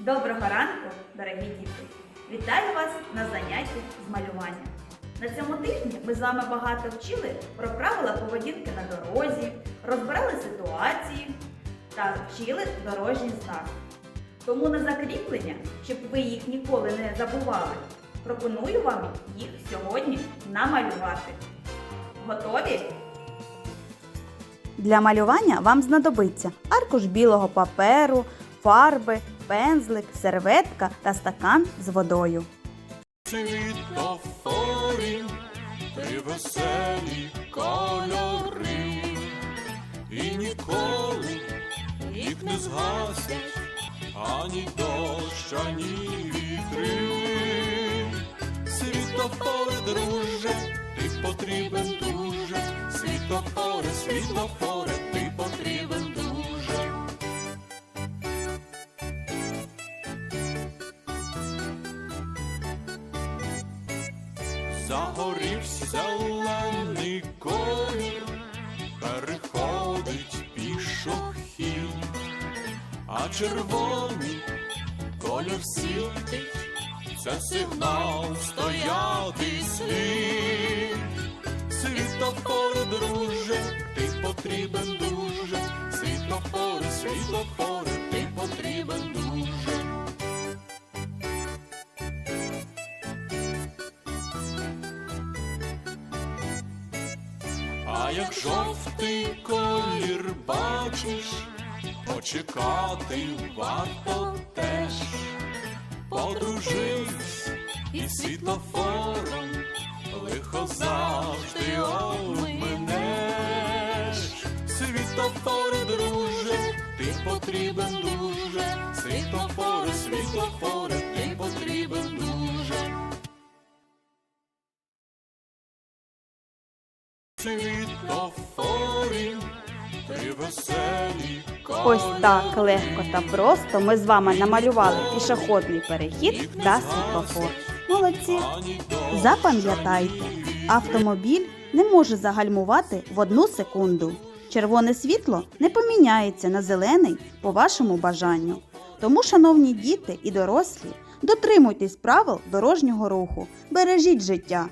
Доброго ранку, дорогі діти! Вітаю вас на занятті з малювання. На цьому тижні ми з вами багато вчили про правила поведінки на дорозі, розбирали ситуації та вчили дорожній знак. Тому на закріплення, щоб ви їх ніколи не забували, пропоную вам їх сьогодні намалювати. Готові? Для малювання вам знадобиться аркуш білого паперу, фарби, пензлик, серветка та стакан з водою. світлофорі, три веселі кольори, і ніколи їх не згасять ані дощ, ані вітри. Світлофори, друже, ти потрібен дуже, світлофори, світлофори, Загорівся зелений колір, переходить пішохід, а червоний колір світить, це сигнал А як жовтий колір бачиш, почекати варто теж. Подружись із світлофором, лихо завжди обминеш. Світлофори, друже, ти потрібен дуже, світлофори, Ось так легко та просто ми з вами намалювали пішохідний перехід та світлофор. Молодці! Запам'ятайте, автомобіль не може загальмувати в одну секунду. Червоне світло не поміняється на зелений по вашому бажанню. Тому, шановні діти і дорослі, дотримуйтесь правил дорожнього руху, бережіть життя